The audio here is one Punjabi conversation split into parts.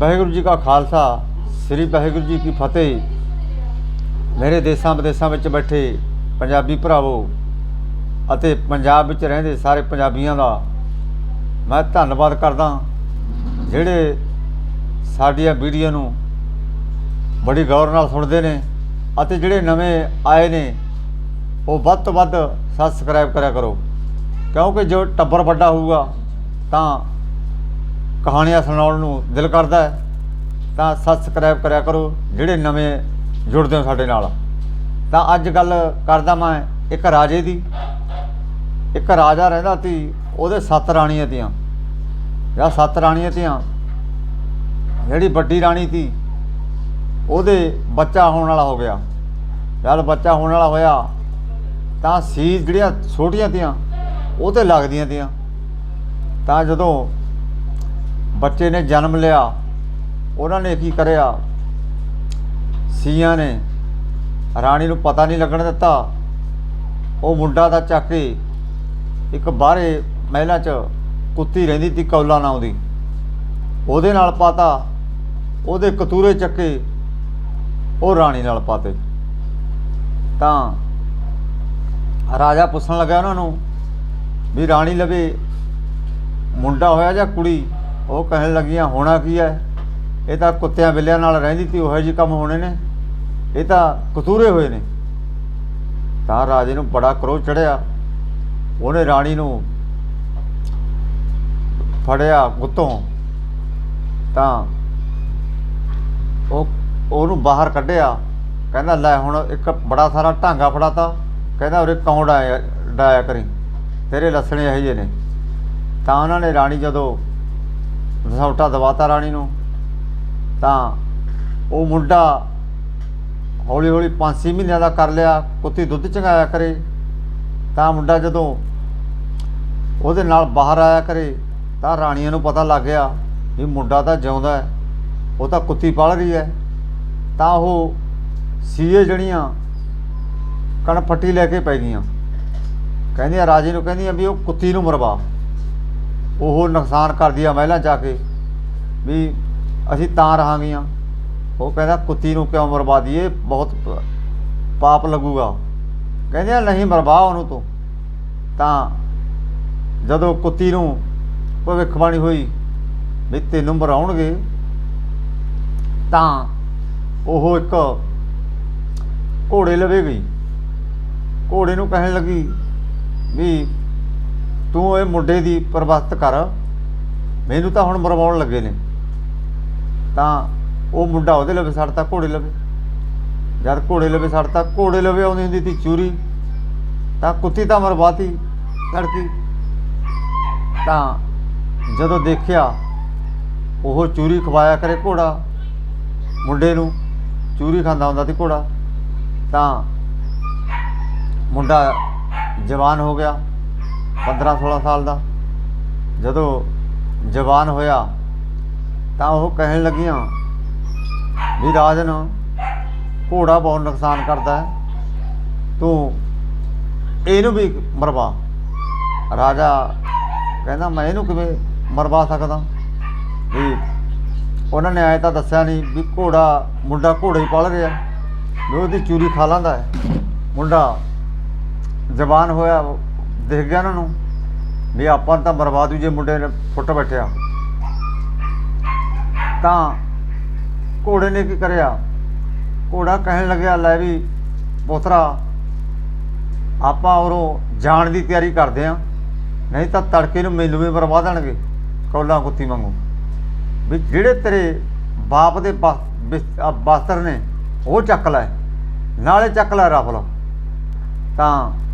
ਵਾਹਿਗੁਰੂ ਜੀ ਕਾ ਖਾਲਸਾ, ਸ੍ਰੀ ਵਾਹਿਗੁਰੂ ਜੀ ਕੀ ਫਤਿਹ। ਮੇਰੇ ਦੇਸਾਂ ਵਿਦੇਸਾਂ ਵਿੱਚ ਬੈਠੇ ਪੰਜਾਬੀ ਭਰਾਵੋ ਅਤੇ ਪੰਜਾਬ ਵਿੱਚ ਰਹਿੰਦੇ ਸਾਰੇ ਪੰਜਾਬੀਆਂ ਦਾ ਮੈਂ ਧੰਨਵਾਦ ਕਰਦਾ ਜਿਹੜੇ ਸਾਡੀਆਂ ਵੀਡੀਓ ਨੂੰ ਬੜੀ ਗੌਰ ਨਾਲ ਸੁਣਦੇ ਨੇ ਅਤੇ ਜਿਹੜੇ ਨਵੇਂ ਆਏ ਨੇ, ਉਹ ਵੱਧ ਤੋਂ ਵੱਧ ਸਬਸਕ੍ਰਾਈਬ ਕਰਿਆ ਕਰੋ। ਕਿਉਂਕਿ ਜੋ ਟੱਬਰ ਵੱਡਾ ਹੋਊਗਾ ਤਾਂ ਕਹਾਣੀਆਂ ਸੁਣਾਉਣ ਨੂੰ ਦਿਲ ਕਰਦਾ ਹੈ, ਤਾਂ ਸਬਸਕ੍ਰਾਈਬ ਕਰਿਆ ਕਰੋ, ਜਿਹੜੇ ਨਵੇਂ ਜੁੜਦੇ ਹੋ ਸਾਡੇ ਨਾਲ। ਤਾਂ ਅੱਜ ਗੱਲ ਕਰਦਾ ਮੈਂ ਇੱਕ ਰਾਜੇ ਦੀ। ਇੱਕ ਰਾਜਾ ਰਹਿੰਦਾ ਸੀ, ਉਹਦੇ ਸੱਤ ਰਾਣੀਆਂ ਤੀਆਂ। ਜਾਂ ਸੱਤ ਰਾਣੀਆਂ ਤੀਆਂ, ਜਿਹੜੀ ਵੱਡੀ ਰਾਣੀ ਸੀ, ਉਹਦੇ ਬੱਚਾ ਹੋਣ ਵਾਲਾ ਹੋ ਗਿਆ। ਜਦ ਬੱਚਾ ਹੋਣ ਵਾਲਾ ਹੋਇਆ, ਤਾਂ ਸੀ ਜਿਹੜੀਆਂ ਛੋਟੀਆਂ ਤੀਆਂ, ਉਹ ਤੇ ਲੱਗਦੀਆਂ ਤੀਆਂ। ਤਾਂ ਜਦੋਂ ਬੱਚੇ ਨੇ ਜਨਮ ਲਿਆ, ਉਹਨਾਂ ਨੇ ਕੀ ਕਰਿਆ? ਸੀਆਂ ਨੇ ਰਾਣੀ ਨੂੰ ਪਤਾ ਨਹੀਂ ਲੱਗਣ ਦਿੱਤਾ। ਉਹ ਮੁੰਡਾ ਦਾ ਚੱਕ ਕੇ ਇੱਕ ਬਾਹਰੇ ਮਹਿਲਾ 'ਚ ਕੁੱਤੀ ਰਹਿੰਦੀ ਤੀ ਕੌਲਾ ਨਾਂ ਦੀ। ਉਹਦੇ ਨਾਲ ਪਾਤਾ, ਉਹਦੇ ਕਤੂਰੇ ਚੱਕੇ, ਉਹ ਰਾਣੀ ਨਾਲ ਪਾਤੇ। ਤਾਂ ਰਾਜਾ ਪੁੱਛਣ ਲੱਗਾ ਉਹਨਾਂ ਨੂੰ ਵੀ ਰਾਣੀ ਲਵੇ, ਮੁੰਡਾ ਹੋਇਆ ਜਾਂ ਕੁੜੀ? ਉਹ ਕਹਿਣ ਲੱਗੀਆਂ, ਹੋਣਾ ਕੀ ਹੈ ਇਹ ਤਾਂ ਕੁੱਤਿਆਂ ਬਿੱਲਿਆਂ ਨਾਲ ਰਹਿੰਦੀ ਤੀ, ਉਹੋ ਜਿਹੇ ਕੰਮ ਹੋਣੇ ਨੇ। ਇਹ ਤਾਂ ਕਤੂਰੇ ਹੋਏ ਨੇ। ਤਾਂ ਰਾਜੇ ਨੂੰ ਬੜਾ ਕਰੋਧ ਚੜਿਆ। ਉਹਨੇ ਰਾਣੀ ਨੂੰ ਫੜਿਆ ਗੁੱਤੋਂ। ਤਾਂ ਉਹ, ਉਹਨੂੰ ਬਾਹਰ ਕੱਢਿਆ। ਕਹਿੰਦਾ, ਲੈ ਹੁਣ ਇੱਕ ਬੜਾ ਸਾਰਾ ਢਾਂਗਾ ਫੜਾਤਾ। ਕਹਿੰਦਾ, ਉਰੇ ਕੌਣ ਡਾਇਆ ਡਾਇਆ ਕਰੀ? ਤੇਰੇ ਲੱਸਣੇ ਇਹੋ ਜਿਹੇ ਨੇ। ਤਾਂ ਉਹਨਾਂ ਨੇ ਰਾਣੀ ਜਦੋਂ ਰਸੌਟਾ ਦਵਾਤਾ ਰਾਣੀ ਨੂੰ। ਤਾਂ ਉਹ ਮੁੰਡਾ ਹੌਲੀ ਹੌਲੀ 5-6 ਮਹੀਨਿਆਂ ਦਾ ਕਰ ਲਿਆ, ਕੁੱਤੀ ਦੁੱਧ ਚੰਗਾਇਆ ਕਰੇ। ਤਾਂ ਮੁੰਡਾ ਜਦੋਂ ਉਹਦੇ ਨਾਲ ਬਾਹਰ ਆਇਆ ਕਰੇ, ਤਾਂ ਰਾਣੀਆਂ ਨੂੰ ਪਤਾ ਲੱਗ ਗਿਆ ਵੀ ਮੁੰਡਾ ਤਾਂ ਜਿਉਂਦਾ ਹੈ, ਉਹ ਤਾਂ ਕੁੱਤੀ ਪਾਲ ਰਹੀ ਹੈ। ਤਾਂ ਉਹ ਸੀਏ ਜਣੀਆਂ ਕਣ ਫੱਟੀ ਲੈ ਕੇ ਪੈ ਗਈਆਂ। ਕਹਿੰਦੀਆਂ ਰਾਜੇ ਨੂੰ ਕਹਿੰਦੀਆਂ ਵੀ ਉਹ ਕੁੱਤੀ ਨੂੰ ਮਰਵਾ। ਉਹ ਨੁਕਸਾਨ ਕਰਦੀ ਆ ਮਹਿਲਾਂ ਜਾ ਕੇ। ਵੀ ਅਸੀਂ ਤਾਂ ਰਹਾਂਗੀਆਂ। ਉਹ ਕਹਿੰਦਾ, ਕੁੱਤੀ ਨੂੰ ਕਿਉਂ ਮਰਵਾ ਦਈਏ? ਬਹੁਤ ਪਾਪ ਲੱਗੂਗਾ ਕਹਿੰਦੇ ਨਹੀਂ, ਮਰਵਾ ਉਹਨੂੰ ਤੂੰ। ਤਾਂ ਜਦੋਂ ਕੁੱਤੀ ਨੂੰ ਭਵਿੱਖਬਾਣੀ ਹੋਈ ਵੀ ਤੈਨੂੰ ਮਰਾਉਣਗੇ, ਤਾਂ ਉਹ ਇੱਕ ਘੋੜੇ ਲਵੇ ਗਈ। ਘੋੜੇ ਨੂੰ ਕਹਿਣ ਲੱਗੀ ਵੀ ਤੂੰ ਇਹ ਮੁੰਡੇ ਦੀ ਪਰਵਸਤ ਕਰ। ਮੈਨੂੰ ਤਾਂ ਹੁਣ ਮਰਵਾਉਣ ਲੱਗੇ ਨੇ। ਤਾਂ ਉਹ ਮੁੰਡਾ ਉਹਦੇ ਲਵੇ ਛੱਡਤਾ ਘੋੜੇ ਲਵੇ। ਜਦ ਘੋੜੇ ਲਵੇ ਛੱਡਤਾ ਘੋੜੇ ਲਵੇ ਆਉਂਦੀ ਹੁੰਦੀ ਤੀ ਚੂਰੀ। ਤਾਂ ਕੁੱਤੀ ਤਾਂ ਮਰਵਾਤੀ ਲੜਕੀ ਤਾਂ ਜਦੋਂ ਦੇਖਿਆ, ਉਹ ਚੂਰੀ ਖਵਾਇਆ ਕਰੇ ਘੋੜਾ, ਮੁੰਡੇ ਨੂੰ। ਚੂਰੀ ਖਾਂਦਾ ਹੁੰਦਾ ਸੀ ਘੋੜਾ। ਤਾਂ ਮੁੰਡਾ ਜਵਾਨ ਹੋ ਗਿਆ। 15 16 ਸਾਲ ਦਾ। ਜਦੋਂ ਜਵਾਨ ਹੋਇਆ, ਤਾਂ ਉਹ ਕਹਿਣ ਲੱਗੀਆਂ ਵੀ ਰਾਜਨ, ਘੋੜਾ ਬਹੁਤ ਨੁਕਸਾਨ ਕਰਦਾ ਹੈ। ਤੂੰ ਇਹਨੂੰ ਵੀ ਮਰਵਾ। ਰਾਜਾ ਕਹਿੰਦਾ, ਮੈਂ ਇਹਨੂੰ ਕਿਵੇਂ ਮਰਵਾ ਸਕਦਾ? ਵੀ ਉਹਨਾਂ ਨੇ ਐ ਤਾਂ ਦੱਸਿਆ ਨਹੀਂ ਵੀ ਘੋੜਾ, ਮੁੰਡਾ ਘੋੜੇ ਹੀ ਪਾਲ ਰਿਹਾ। ਵੀ ਉਹਦੀ ਚੂਰੀ ਖਾ ਲੈਂਦਾ ਹੈ। ਮੁੰਡਾ ਜਵਾਨ ਹੋਇਆ ਦਿਖ ਗਿਆ ਉਹਨਾਂ ਨੂੰ ਵੀ ਆਪਾਂ ਤਾਂ ਬਰਬਾਦ ਹੋ ਜੇ ਮੁੰਡੇ ਨੇ ਫੁੱਟ ਬੈਠਿਆ। ਤਾਂ ਘੋੜੇ ਨੇ ਕੀ ਕਰਿਆ? ਘੋੜਾ ਕਹਿਣ ਲੱਗਿਆ, ਲੈ ਵੀ ਪੋਤਰਾ, ਆਪਾਂ ਉਰੋਂ ਜਾਣ ਦੀ ਤਿਆਰੀ ਕਰਦੇ ਆਂ। ਨਹੀਂ ਤਾਂ ਤੜਕੇ ਨੂੰ ਮੈਨੂੰ ਵੀ ਮਰਵਾ ਦੇਣਗੇ ਕੌਲਾਂ ਕੁੱਤੀ ਵਾਂਗੂ। ਵੀ ਜਿਹੜੇ ਤੇਰੇ ਬਾਪ ਦੇ ਬਸ- ਬਿਸ- ਨੇ, ਉਹ ਚੱਕ ਲੈ। ਨਾਲੇ ਚੱਕ ਲੈ ਰਫਲ। ਤਾਂ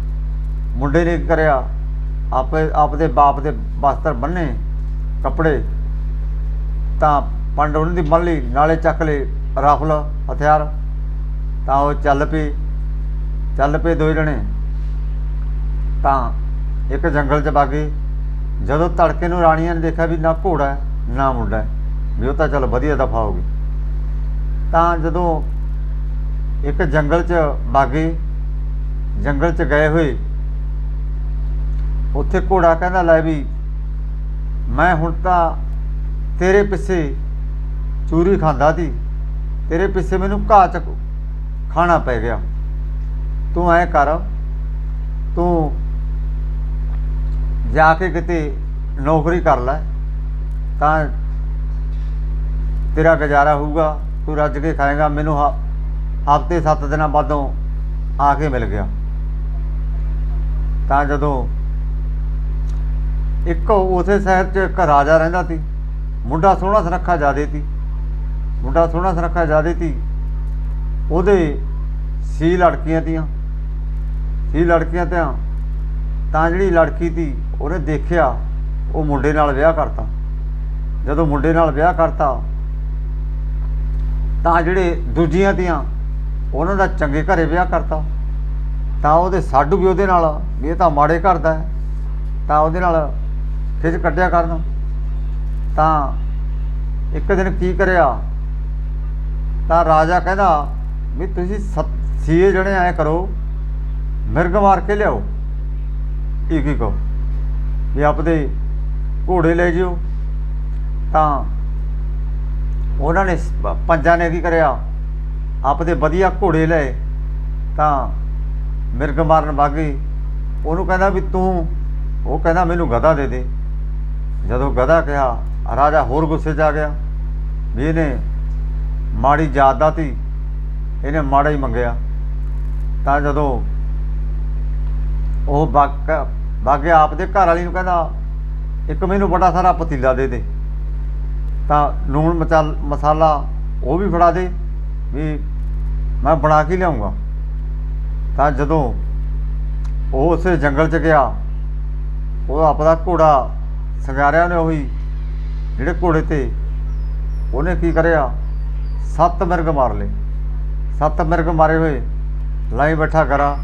ਮੁੰਡੇ ਨੇ ਕਰਿਆ, ਆਪੇ, ਆਪਦੇ ਬਾਪ ਦੇ ਵਸਤਰ ਬੰਨੇ ਕੱਪੜੇ, ਤਾਂ ਪੰਡ ਉਹਨਾਂ ਦੀ ਬੰਨ ਲਈ, ਨਾਲੇ ਚੱਕ ਲਏ ਰਾਫਲ ਹਥਿਆਰ, ਤਾਂ ਉਹ ਚੱਲ ਪਏ ਚੱਲ ਪਏ ਦੋ ਜਣੇ। ਤਾਂ ਇੱਕ ਜੰਗਲ 'ਚ ਬਾਗੇ ਜਦੋਂ ਤੜਕੇ ਨੂੰ ਰਾਣੀਆਂ ਨੇ ਦੇਖਿਆ ਵੀ ਨਾ ਘੋੜਾ ਨਾ ਮੁੰਡਾ ਵੀ ਉਹ ਤਾਂ ਚੱਲ ਵਧੀਆ ਦਫਾ ਹੋ ਗਈ ਤਾਂ ਜਦੋਂ ਇੱਕ ਜੰਗਲ 'ਚ ਬਾਗੇ ਜੰਗਲ 'ਚ ਗਏ ਹੋਏ ਉੱਥੇ ਘੋੜਾ ਕਹਿੰਦਾ, ਲੈ ਵੀ, ਮੈਂ ਹੁਣ ਤਾਂ ਤੇਰੇ ਪਿੱਛੇ ਚੂਰੀ ਖਾਂਦਾ ਸੀ, ਤੇਰੇ ਪਿੱਛੇ ਮੈਨੂੰ ਘਾਹ ਚ ਖਾਣਾ ਪੈ ਗਿਆ। ਤੂੰ ਐ ਕਰ, ਤੂੰ ਜਾ ਕੇ ਕਿਤੇ ਨੌਕਰੀ ਕਰ ਲੈ, ਤਾਂ ਤੇਰਾ ਗੁਜ਼ਾਰਾ ਹੋਊਗਾ, ਤੂੰ ਰੱਜ ਕੇ ਖਾਏਗਾ। ਮੈਨੂੰ ਹਫ਼ਤੇ 7 ਦਿਨਾਂ ਬਾਅਦੋਂ ਆ ਕੇ ਮਿਲ ਗਿਆ। ਤਾਂ ਜਦੋਂ ਇੱਕ ਉਸੇ ਸ਼ਹਿਰ 'ਚ ਇੱਕ ਰਾਜਾ ਰਹਿੰਦਾ ਸੀ। ਮੁੰਡਾ ਸੋਹਣਾ ਸੁਨੱਖਾ ਜਿਆਦੇ ਸੀ। ਮੁੰਡਾ ਸੋਹਣਾ ਸੁਨੱਖਾ ਜਿਆਦੇ ਸੀ। ਉਹਦੇ ਸੀ ਲੜਕੀਆਂ ਤੀਆਂ। ਸੀ ਲੜਕੀਆਂ ਤੇ ਤਾਂ ਜਿਹੜੀ ਲੜਕੀ ਤੀ ਉਹਨੇ ਦੇਖਿਆ, ਉਹ ਮੁੰਡੇ ਨਾਲ ਵਿਆਹ ਕਰਤਾ। ਜਦੋਂ ਮੁੰਡੇ ਨਾਲ ਵਿਆਹ ਕਰਤਾ, ਤਾਂ ਜਿਹੜੇ ਦੂਜੀਆਂ ਤੀਆਂ, ਉਹਨਾਂ ਦਾ ਚੰਗੇ ਘਰੇ ਵਿਆਹ ਕਰਤਾ। ਤਾਂ ਉਹਦੇ ਸਾਡੂ ਵੀ ਉਹਦੇ ਨਾਲ ਇਹ ਤਾਂ ਮਾੜੇ ਘਰ ਦਾ ਤਾਂ ਉਹਦੇ ਨਾਲ ਖਿੱਚ ਕੱਢਿਆ ਕਰਨ। ਤਾਂ ਇੱਕ ਦਿਨ ਕੀ ਕਰਿਆ? ਤਾਂ ਰਾਜਾ ਕਹਿੰਦਾ, ਵੀ ਤੁਸੀਂ ਸੱਤ- ਛੇ ਜਣੇ ਐ ਕਰੋ, ਮਿਰਗ ਮਾਰ ਕੇ ਲਿਆਓ। ਇੱਕ ਇੱਕ ਵੀ ਆਪਦੇ ਘੋੜੇ ਲੈ ਜਿਓ। ਤਾਂ ਉਹਨਾਂ ਨੇ ਪੰਜਾਂ ਨੇ ਕੀ ਕਰਿਆ? ਆਪਦੇ ਵਧੀਆ ਘੋੜੇ ਲਏ। ਤਾਂ ਮਿਰਗ ਮਾਰਨ ਵਾਗੇ ਉਹਨੂੰ ਕਹਿੰਦਾ ਵੀ ਤੂੰ, ਉਹ ਕਹਿੰਦਾ, ਮੈਨੂੰ ਗਧਾ ਦੇ ਦੇ। ਜਦੋਂ ਗਧਾ ਕਿਹਾ, ਰਾਜਾ ਹੋਰ ਗੁੱਸੇ 'ਚ ਆ ਗਿਆ। ਵੀ ਇਹਨੇ ਮਾੜੀ ਜਾਤ ਦਾ ਤੀ ਇਹਨੇ ਮਾੜਾ ਹੀ ਮੰਗਿਆ। ਤਾਂ ਜਦੋਂ ਉਹ ਬਾਗ ਆਪ ਦੇ ਘਰ ਵਾਲੀ ਨੂੰ ਕਹਿੰਦਾ, ਇੱਕ ਮੈਨੂੰ ਬੜਾ ਸਾਰਾ ਪਤੀਲਾ ਦੇ ਦੇ। ਤਾਂ ਲੂਣ ਮਚਾਲ ਮਸਾਲਾ ਉਹ ਵੀ ਫੜਾ ਦੇ, ਵੀ ਮੈਂ ਬਣਾ ਕੇ ਲਿਆਉਂਗਾ। ਤਾਂ ਜਦੋਂ ਉਹ ਉਸੇ ਜੰਗਲ 'ਚ ਗਿਆ, ਉਹ ਆਪਦਾ ਘੋੜਾ ਸੰਗਾਰਿਆ ਨੇ ਉਹੀ ਜਿਹੜੇ ਘੋੜੇ ਤੇ ਉਹਨੇ ਕੀ ਕਰਿਆ? ਸੱਤ ਮਿਰਗ ਮਾਰ ਲਏ। ਸੱਤ ਮਿਰਗ ਮਾਰੇ ਹੋਏ, ਲਾਈ ਬੈਠਾ ਕਰਾ,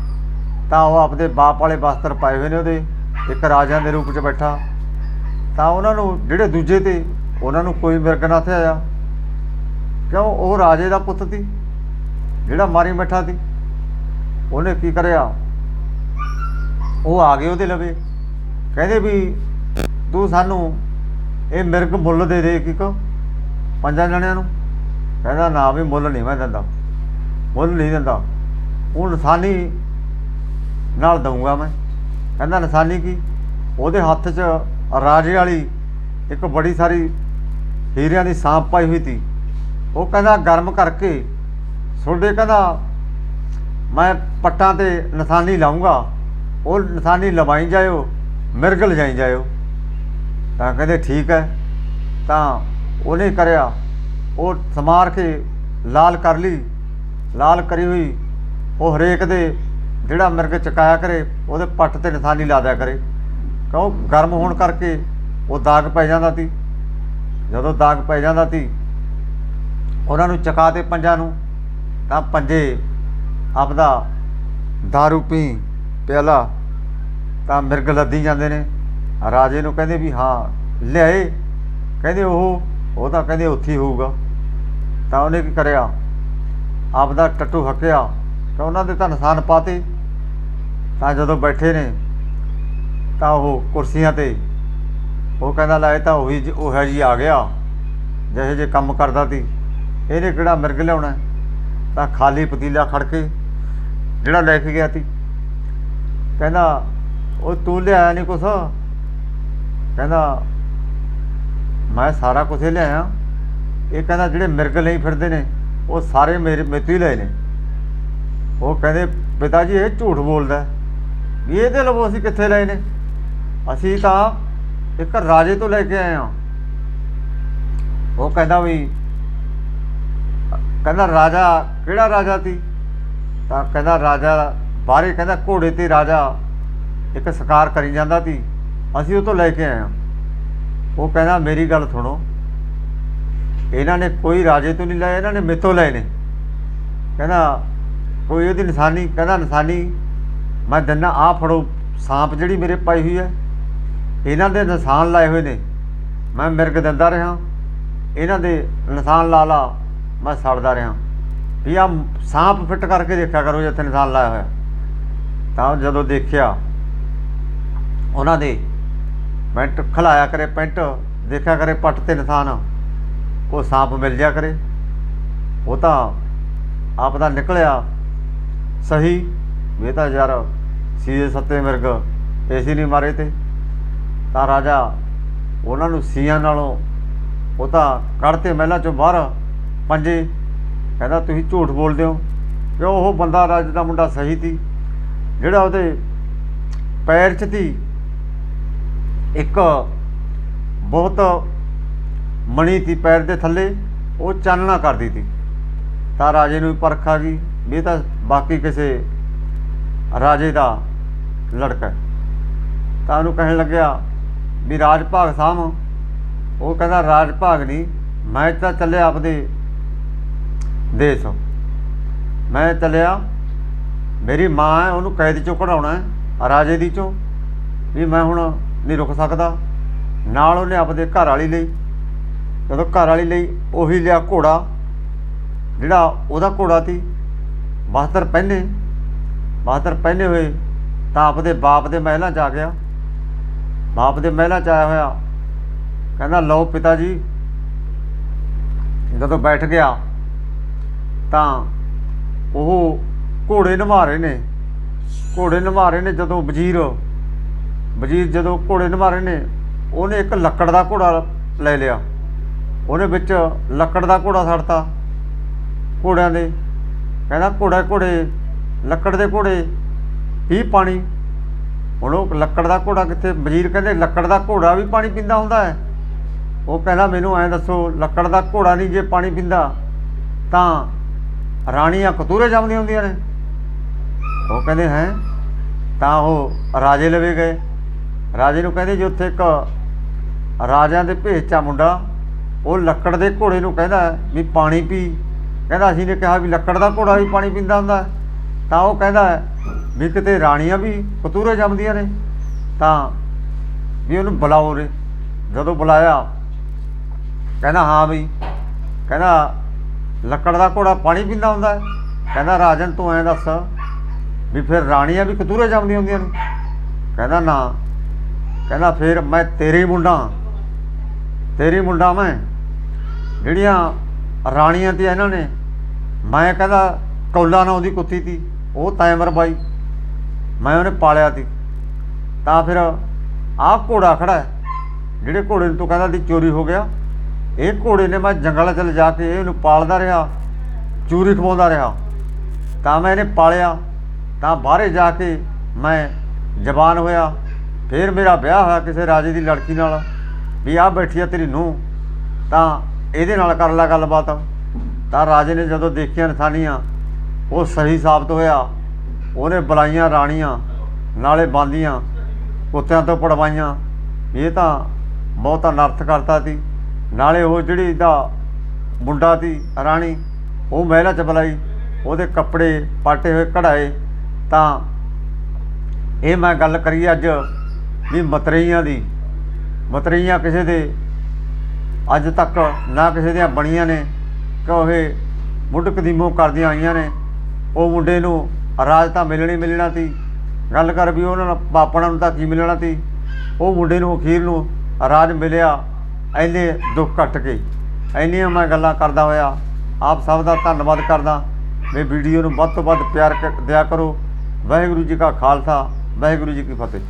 ਤਾਂ ਉਹ ਆਪਦੇ ਬਾਪ ਵਾਲੇ ਵਸਤਰ ਪਾਏ ਹੋਏ ਨੇ ਉਹਦੇ, ਇੱਕ ਰਾਜਿਆਂ ਦੇ ਰੂਪ 'ਚ ਬੈਠਾ। ਤਾਂ ਉਹਨਾਂ ਨੂੰ, ਜਿਹੜੇ ਦੂਜੇ ਤੇ, ਉਹਨਾਂ ਨੂੰ ਕੋਈ ਮਿਰਗ ਨਾ ਥੇ ਆਇਆ। ਕਿਉਂ? ਉਹ ਰਾਜੇ ਦਾ ਪੁੱਤ ਸੀ, ਜਿਹੜਾ ਮਾਰੀ ਬੈਠਾ ਸੀ। ਉਹਨੇ ਕੀ ਕਰਿਆ? ਉਹ ਆ ਗਏ ਉਹਦੇ ਲਵੇ। ਕਹਿੰਦੇ ਵੀ ਤੂੰ ਸਾਨੂੰ ਇਹ ਮਿਰਗ ਮੁੱਲ ਦੇ ਦੇ ਇੱਕ ਪੰਜਾਂ ਜਣਿਆਂ ਨੂੰ? ਕਹਿੰਦਾ ਨਾ ਵੀ ਮੁੱਲ ਨਹੀਂ ਮੈਂ ਦਿੰਦਾ। ਮੁੱਲ ਨਹੀਂ ਦਿੰਦਾ। ਉਹ ਨਿਸ਼ਾਨੀ ਨਾਲ ਦਊਂਗਾ ਮੈਂ। ਕਹਿੰਦਾ ਨਿਸ਼ਾਨੀ ਕੀ? ਉਹਦੇ ਹੱਥ 'ਚ ਰਾਜੇ ਵਾਲੀ ਇੱਕ ਬੜੀ ਸਾਰੀ ਹੀਰਿਆਂ ਦੀ ਸਾਂਪ ਪਾਈ ਹੋਈ ਸੀ ਉਹ ਕਹਿੰਦਾ ਗਰਮ ਕਰਕੇ ਤੁਹਾਡੇ ਕਹਿੰਦਾ ਮੈਂ ਪੱਟਾਂ ਤੇ ਨਿਸ਼ਾਨੀ ਲਾਉਂਗਾ ਉਹ ਨਿਸ਼ਾਨੀ ਲਵਾਈ ਜਾਇਓ, ਮਿਰਗ ਲਜਾਈ ਜਾਇਓ। ਤਾਂ ਕਹਿੰਦੇ ਠੀਕ ਹੈ। ਤਾਂ ਉਹਨੇ ਕਰਿਆ। ਉਹ ਸਮਾਰ ਕੇ ਲਾਲ ਕਰ ਲਈ। ਲਾਲ ਕਰੀ ਹੋਈ। ਉਹ ਹਰੇਕ ਦੇ ਜਿਹੜਾ ਮਿਰਗ ਚਕਾਇਆ ਕਰੇ, ਉਹਦੇ ਪੱਟ ਤੇ ਨਿਸ਼ਾਨੀ ਲਾ ਦਿਆ ਕਰੇ। ਕਿਉਂ? ਗਰਮ ਹੋਣ ਕਰਕੇ ਉਹ ਦਾਗ ਪੈ ਜਾਂਦਾ ਸੀ। ਜਦੋਂ ਦਾਗ ਪੈ ਜਾਂਦਾ ਸੀ, ਉਹਨਾਂ ਨੂੰ ਚਕਾ ਤੇ ਪੰਜਾਂ ਨੂੰ। ਤਾਂ ਪੰਜੇ ਆਪਦਾ दारू ਪੀ ਪਿਆਲਾ। ਤਾਂ ਮਿਰਗ ਲੱਦੀ ਜਾਂਦੇ ਨੇ। ਰਾਜੇ ਨੂੰ ਕਹਿੰਦੇ ਵੀ ਹਾਂ, ਲਿਆਏ। ਕਹਿੰਦੇ ਉਹ ਉਹ ਤਾਂ ਕਹਿੰਦੇ ਉੱਥੇ ਹੀ ਹੋਊਗਾ। ਤਾਂ ਉਹਨੇ ਕੀ ਕਰਿਆ? ਆਪਦਾ ਟੱਟੂ ਹੱਕਿਆ ਤਾਂ ਉਹਨਾਂ ਦੇ ਤਾਂ ਨਿਸ਼ਾਨ ਪਾਤੇ। ਤਾਂ ਜਦੋਂ ਬੈਠੇ ਨੇ, ਤਾਂ ਉਹ ਕੁਰਸੀਆਂ ਤੇ, ਉਹ ਕਹਿੰਦਾ ਲਾਏ ਤਾਂ ਉਹੀ ਜ- ਉਹ ਹੈ ਜੀ ਆ ਗਿਆ। ਜਿਹੇ ਜੇ ਕੰਮ ਕਰਦਾ ਸੀ। ਇਹਨੇ ਕਿਹੜਾ ਮਿਰਗ ਲਿਆਉਣਾ? ਤਾਂ ਖਾਲੀ ਪਤੀਲਾ ਖੜ ਕੇ ਜਿਹੜਾ ਲੈ ਕੇ ਗਿਆ ਸੀ। ਕਹਿੰਦਾ, ਉਹ ਤੂੰ ਲਿਆਇਆ ਨਹੀਂ ਕੁਛ? ਕਹਿੰਦਾ, ਮੈਂ ਸਾਰਾ ਕੁਝ ਹੀ ਲਿਆਇਆ। ਇਹ ਕਹਿੰਦਾ, ਜਿਹੜੇ ਮਿਰਗ ਲਈ ਫਿਰਦੇ ਨੇ, ਉਹ ਸਾਰੇ ਮੇਰੇ ਮੇਤੋਂ ਲਏ ਨੇ। ਉਹ ਕਹਿੰਦੇ, ਪਿਤਾ ਜੀ, ਇਹ ਝੂਠ ਬੋਲਦਾ ਹੈ। ਵੀ ਇਹਦੇ ਲਵੋ ਅਸੀਂ ਕਿੱਥੇ ਲਏ ਨੇ? ਅਸੀਂ ਤਾਂ ਇੱਕ ਰਾਜੇ ਤੋਂ ਲੈ ਕੇ ਆਏ ਹਾਂ। ਉਹ ਕਹਿੰਦਾ ਵੀ, ਕਹਿੰਦਾ, ਰਾਜਾ ਕਿਹੜਾ ਰਾਜਾ ਸੀ? ਤਾਂ ਕਹਿੰਦਾ, ਰਾਜਾ ਬਾਹਰੇ ਕਹਿੰਦਾ ਘੋੜੇ ਤੇ ਰਾਜਾ ਇੱਕ ਸ਼ਿਕਾਰ ਕਰੀ ਜਾਂਦਾ ਸੀ। ਅਸੀਂ ਉਹ ਤੋਂ ਲੈ ਕੇ ਆਏ ਹਾਂ। ਉਹ ਕਹਿੰਦਾ, ਮੇਰੀ ਗੱਲ ਸੁਣੋ। ਇਹਨਾਂ ਨੇ ਕੋਈ ਰਾਜੇ ਤੋਂ ਨਹੀਂ ਲਏ, ਇਹਨਾਂ ਨੇ ਮੇਤੋਂ ਲਏ ਨੇ। ਕਹਿੰਦਾ, ਕੋਈ ਉਹਦੀ ਨਿਸ਼ਾਨੀ, ਕਹਿੰਦਾ, ਨਿਸ਼ਾਨੀ, ਮੈਂ ਦਿੰਨਾ ਆ ਫੜੋ, ਸਾਂਪ ਜਿਹੜੀ ਮੇਰੇ ਪਾਈ ਹੋਈ ਹੈ। ਇਹਨਾਂ ਦੇ ਨਿਸ਼ਾਨ ਲਾਏ ਹੋਏ ਨੇ। ਮੈਂ ਮਿਰਗ ਦਿੰਦਾ ਰਿਹਾ। ਇਹਨਾਂ ਦੇ ਨਿਸ਼ਾਨ ਲਾ ਲਾ, ਮੈਂ ਸੜਦਾ ਰਿਹਾ। ਵੀ ਆ ਸਾਂਪ ਫਿੱਟ ਕਰਕੇ ਦੇਖਿਆ ਕਰੋ ਜਿੱਥੇ ਨਿਸ਼ਾਨ ਲਾਇਆ ਹੋਇਆ। ਤਾਂ ਜਦੋਂ ਦੇਖਿਆ, ਉਹਨਾਂ ਦੇ ਪੈਂਟ ਖਲਾਇਆ ਕਰੇ, ਪੈਂਟ ਦੇਖਿਆ ਕਰੇ, ਪੱਟ ਤੇ ਨਿਸ਼ਾਨ। ਉਹ ਸਾਂਪ ਮਿਲ ਜਾ ਕਰੇ। ਉਹ ਤਾਂ ਆਪ ਦਾ ਨਿਕਲਿਆ। ਸਹੀ। ਵੀ ਇਹ ਤਾਂ ਯਾਰ ਸੀਏ ਸੱਤੇ ਮਿਰਗ ਏਸੀ ਨਹੀਂ ਮਾਰੇ ਤੇ। ਤਾਂ ਰਾਜਾ, ਉਹਨਾਂ ਨੂੰ ਸੀਆਂ ਨਾਲੋਂ ਉਹ ਤਾਂ ਕੱਢਤੇ ਮਹਿਲਾਂ ਚੋਂ ਬਾਹਰ ਪੰਜੇ। ਕਹਿੰਦਾ, ਤੁਸੀਂ ਝੂਠ ਬੋਲਦੇ ਹੋ? ਕਿ ਉਹ ਬੰਦਾ ਰਾਜ ਦਾ ਮੁੰਡਾ ਸਹੀ ਸੀ। ਜਿਹੜਾ ਉਹਦੇ ਪੈਰ 'ਚ ਤੀ ਇੱਕ ਬਹੁਤ ਮਣੀ ਤੀ ਪੈਰ ਦੇ ਥੱਲੇ, ਉਹ ਚਾਨਣਾ ਕਰਦੀ ਤੀ ਤਾਂ ਰਾਜੇ ਨੂੰ ਵੀ ਪਰਖ ਆ ਗਈ ਵੀ ਇਹ ਤਾਂ ਬਾਕੀ ਕਿਸੇ ਰਾਜੇ ਦਾ ਲੜਕਾ ਤਾਂ ਉਹਨੂੰ ਕਹਿਣ ਲੱਗਿਆ ਵੀ ਰਾਜ ਭਾਗ ਸਾਮ ਉਹ ਕਹਿੰਦਾ ਰਾਜ ਭਾਗ ਨਹੀਂ, ਮੈਂ ਤਾਂ ਚੱਲਿਆ ਆਪਦੇ ਦੇਸ਼ ਮੈਂ ਚੱਲਿਆ, ਮੇਰੀ ਮਾਂ ਹੈ, ਉਹਨੂੰ ਕੈਦ ਚੋਂ ਕਢਾਉਣਾ ਹੈ, ਰਾਜੇ ਦੀ ਚੋਂ। ਵੀ ਮੈਂ ਹੁਣ ਨਹੀਂ ਰੁਕ ਸਕਦਾ। ਨਾਲ ਉਹਨੇ ਆਪਦੇ ਘਰ ਵਾਲੀ ਲਈ, ਜਦੋਂ ਘਰ ਵਾਲੀ ਲਈ ਉਹੀ ਲਿਆ ਘੋੜਾ, ਜਿਹੜਾ ਉਹਦਾ ਘੋੜਾ ਸੀ ਬਹੱਤਰ ਪਹਿਨੇ ਬਹੱਤਰ ਪਹਿਨੇ ਹੋਏ, ਤਾਂ ਆਪਦੇ ਬਾਪ ਦੇ ਮਹਿਲਾਂ 'ਚ ਆ ਗਿਆ। ਬਾਪ ਦੇ ਮਹਿਲਾਂ 'ਚ ਆਇਆ ਹੋਇਆ, ਕਹਿੰਦਾ, ਲਓ ਪਿਤਾ ਜੀ ਜਦੋਂ ਬੈਠ ਗਿਆ, ਤਾਂ ਉਹ ਘੋੜੇ ਨਿਭਾ ਰਹੇ ਨੇ, ਘੋੜੇ ਨਿਭਾ ਰਹੇ ਨੇ ਜਦੋਂ ਵਜ਼ੀਰ ਵਜ਼ੀਰ ਜਦੋਂ ਘੋੜੇ ਨਿਭਾ ਰਹੇ ਨੇ, ਉਹਨੇ ਇੱਕ ਲੱਕੜ ਦਾ ਘੋੜਾ ਲੈ ਲਿਆ। ਉਹਨੇ ਵਿੱਚ ਲੱਕੜ ਦਾ ਘੋੜਾ ਸੜਤਾ ਘੋੜਿਆਂ ਦੇ। ਕਹਿੰਦਾ, ਘੋੜਾ, ਘੋੜੇ, ਲੱਕੜ ਦੇ ਘੋੜੇ ਹੀ ਪਾਣੀ। ਹੁਣ ਉਹ ਲੱਕੜ ਦਾ ਘੋੜਾ ਕਿੱਥੇ ਵਜ਼ੀਰ ਕਹਿੰਦੇ, ਲੱਕੜ ਦਾ ਘੋੜਾ ਵੀ ਪਾਣੀ ਪੀਂਦਾ ਹੁੰਦਾ ਹੈ। ਉਹ ਕਹਿੰਦਾ, ਮੈਨੂੰ ਐਂ ਦੱਸੋ, ਲੱਕੜ ਦਾ ਘੋੜਾ ਨਹੀਂ, ਜੇ ਪਾਣੀ ਪੀਂਦਾ, ਤਾਂ ਰਾਣੀਆਂ ਕਤੂਰੇ ਜੰਮਦੀਆਂ ਹੁੰਦੀਆਂ ਨੇ। ਉਹ ਕਹਿੰਦੇ, ਹੈ? ਤਾਂ ਉਹ ਰਾਜੇ ਲਵੇ ਗਏ। ਰਾਜੇ ਨੂੰ ਕਹਿੰਦੇ, ਜੀ ਉੱਥੇ ਇੱਕ ਰਾਜਿਆਂ ਦੇ ਭੇਸ ਆ ਮੁੰਡਾ, ਉਹ ਲੱਕੜ ਦੇ ਘੋੜੇ ਨੂੰ ਕਹਿੰਦਾ ਵੀ ਪਾਣੀ ਪੀ। ਕਹਿੰਦਾ, ਅਸੀਂ ਨੇ ਕਿਹਾ ਵੀ ਲੱਕੜ ਦਾ ਘੋੜਾ ਵੀ ਪਾਣੀ ਪੀਂਦਾ ਹੁੰਦਾ। ਤਾਂ ਉਹ ਕਹਿੰਦਾ, ਵੀ ਕਿਤੇ ਰਾਣੀਆਂ ਵੀ ਕਤੂਰੇ ਜੰਮਦੀਆਂ ਨੇ। ਤਾਂ ਵੀ ਉਹਨੂੰ ਬੁਲਾਓ ਰੇ ਜਦੋਂ ਬੁਲਾਇਆ, ਕਹਿੰਦਾ, ਹਾਂ ਵੀ ਕਹਿੰਦਾ, ਲੱਕੜ ਦਾ ਘੋੜਾ ਪਾਣੀ ਪੀਂਦਾ ਹੁੰਦਾ। ਕਹਿੰਦਾ, ਰਾਜਨ ਤੂੰ ਐਂ ਦੱਸ ਵੀ ਫਿਰ ਰਾਣੀਆਂ ਵੀ ਕਤੂਰੇ ਜੰਮਦੀਆਂ ਹੁੰਦੀਆਂ ਨੇ। ਕਹਿੰਦਾ, ਨਾ। ਕਹਿੰਦਾ ਫਿਰ ਮੈਂ ਤੇਰੇ ਮੁੰਡਾ ਤੇਰੀ ਮੁੰਡਾ ਮੈਂ। ਜਿਹੜੀਆਂ ਰਾਣੀਆਂ ਤੇ ਇਹਨਾਂ ਨੇ, ਮੈਂ ਕਹਿੰਦਾ ਕੌਲਾ ਨਾਂ ਉਹਦੀ ਕੁੱਤੀ ਤੀ, ਉਹ ਤੈਮਰ ਬਾਈ। ਮੈਂ ਉਹਨੇ ਪਾਲਿਆ ਤੀ। ਤਾਂ ਫਿਰ ਆਹ ਘੋੜਾ ਖੜਾ ਜਿਹੜੇ ਘੋੜੇ ਨੂੰ ਤੂੰ ਕਹਿੰਦਾ ਦੀ ਚੋਰੀ ਹੋ ਗਿਆ। ਇਹ ਘੋੜੇ ਨੇ ਮੈਂ ਜੰਗਲਾਂ 'ਚ ਲਿਜਾ ਕੇ ਇਹਨੂੰ ਪਾਲਦਾ ਰਿਹਾ, ਚੂਰੀ ਖਵਾਉਂਦਾ ਰਿਹਾ। ਤਾਂ ਮੈਂ ਇਹਨੇ ਪਾਲਿਆ, ਤਾਂ ਬਾਹਰੇ ਜਾ ਕੇ ਮੈਂ ਜਵਾਨ ਹੋਇਆ। ਫਿਰ ਮੇਰਾ ਵਿਆਹ ਹੋਇਆ ਕਿਸੇ ਰਾਜੇ ਦੀ ਲੜਕੀ ਨਾਲ, ਵੀ ਆਹ ਬੈਠੀ ਆ ਤੇਰੀ ਨੂੰ ਤਾਂ ਇਹਦੇ ਨਾਲ ਕਰ ਲੈ ਗੱਲਬਾਤ। ਤਾਂ ਰਾਜੇ ਨੇ ਜਦੋਂ ਦੇਖੀਆਂ ਨਿਸ਼ਾਨੀਆਂ, ਉਹ ਸਹੀ ਸਾਬਤ ਹੋਇਆ। ਉਹਨੇ ਬੁਲਾਈਆਂ ਰਾਣੀਆਂ, ਨਾਲੇ ਬਾਂਦੀਆਂ, ਕੁੱਤਿਆਂ ਤੋਂ ਪੜਵਾਈਆਂ। ਇਹ ਤਾਂ ਬਹੁਤਾ ਨਰਥ ਕਰਤਾ ਸੀ। ਨਾਲੇ ਉਹ ਜਿਹੜੀ ਦਾ ਮੁੰਡਾ ਸੀ, ਰਾਣੀ, ਉਹ ਮਹਿਲਾ ਚ ਬੁਲਾਈ। ਉਹਦੇ ਕੱਪੜੇ ਪਾਟੇ ਹੋਏ ਕਢਾਏ। ਤਾਂ ਇਹ ਮੈਂ ਗੱਲ ਕਰੀ ਅੱਜ ਵੀ ਮਤਰੇਈਆਂ ਦੀ। ਮਤਰੇਈਆਂ ਕਿਸੇ ਦੇ ਅੱਜ ਤੱਕ ਨਾ ਕਿਸੇ ਦੀਆਂ ਬਣੀਆਂ ਨੇ ਕਿ ਉਹ ਇਹ ਮੁੱਢ ਕਦੀਮੋਂ ਕਰਦੀਆਂ ਆਈਆਂ ਨੇ। ਉਹ ਮੁੰਡੇ ਨੂੰ ਰਾਜ ਤਾਂ ਮਿਲਣੀ ਮਿਲਣਾ ਸੀ। ਗੱਲ ਕਰ ਵੀ ਉਹਨਾਂ ਨੂੰ ਪਾਪਣਾ ਨੂੰ ਤਾਂ ਕੀ ਮਿਲਣਾ ਸੀ। ਉਹ ਮੁੰਡੇ ਨੂੰ, ਅਖੀਰ ਨੂੰ ਰਾਜ ਮਿਲਿਆ ਐਨੇ ਦੁੱਖ ਕੱਟ ਕੇ। ਐਨੀਆਂ ਮੈਂ ਗੱਲਾਂ ਕਰਦਾ ਹੋਇਆ, ਆਪ ਸਭ ਦਾ ਧੰਨਵਾਦ ਕਰਦਾ। ਵੀ ਵੀਡੀਓ ਨੂੰ ਵੱਧ ਤੋਂ ਵੱਧ ਪਿਆਰ ਕ- ਦਿਆ ਕਰੋ। ਵਾਹਿਗੁਰੂ ਜੀ ਕਾ ਖਾਲਸਾ, ਵਾਹਿਗੁਰੂ ਜੀ ਕੀ ਫਤਿਹ।